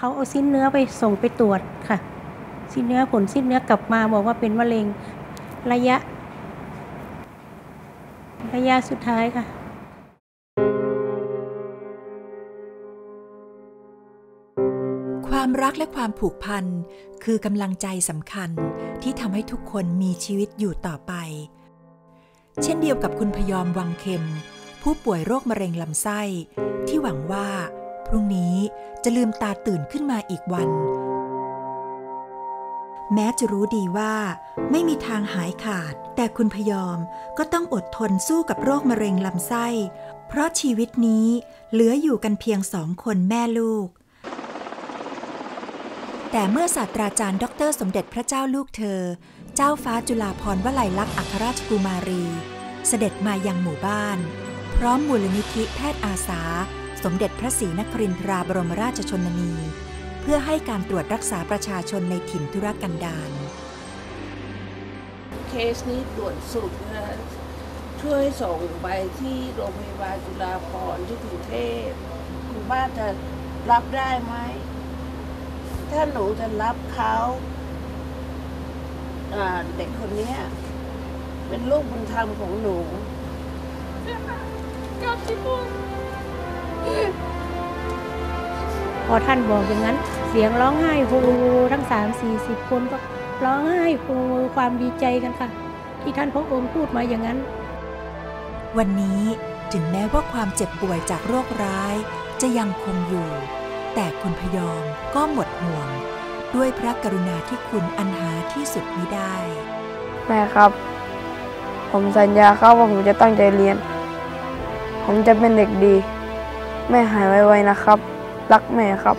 เขาเอาสิ้นเนื้อไปส่งไปตรวจค่ะ สิ้นเนื้อผลสิ้นเนื้อกลับมาบอกว่าเป็นมะเร็งระยะ ระยะสุดท้ายค่ะความรักและความผูกพันคือกำลังใจสำคัญที่ทำให้ทุกคนมีชีวิตอยู่ต่อไป เช่นเดียวกับคุณพยอมวังเข็ม ผู้ป่วยโรคมะเร็งลำไส้ ที่หวังว่า พรุ่งนี้จะลืมตาตื่นขึ้นมาอีกวัน แม้จะรู้ดีว่า ไม่มีทางหายขาด แต่คุณพยอมก็ต้องอดทนสู้กับโรคมะเร็งลำไส้ เพราะชีวิตนี้เหลืออยู่กันเพียงสองคนแม่ลูก แต่เมื่อศาสตราจารย์ดอกเตอรสมเด็จพระเจ้าลูกเธอ เจ้าฟ้าจุฬาภรณ์วลัยลักษณ์อัครราชกุมารี เสด็จมายังหมู่บ้าน พร้อมมูลนิธิแพทย์อาสา สมเด็จพระศรีนครินทราบรมราชชนนี เพื่อให้การตรวจรักษาประชาชนในถิ่นธุรกันดารเคสนี้ด่วนสุดนะฮะช่วยส่งไปที่โรงพยาบาลจุฬาภรณ์ที่กรุงเทพคุณป้าจะรับได้ไหม ถ้าหนูจะรับเขาอ่าเด็กคนเนี้ยเป็นลูกบุญธรรมของหนู พอท่านบอกอย่างนั้น เสียงร้องไห้โฮทั้งสามสี่สิบคนก็ร้องไห้โฮความดีใจกันค่ะ ที่ท่านพระองค์พูดมาอย่างนั้น วันนี้ถึงแม้ว่าความเจ็บป่วยจากโรคร้ายจะยังคงอยู่ แต่คุณพยอมก็หมดห่วง ด้วยพระกรุณาที่คุณอันหาที่สุดมิได้ แม่ครับ ผมสัญญาครับว่าผมจะตั้งใจเรียน ผมจะเป็นเด็กดี แม่หายไวๆนะครับ รักแม่ครับ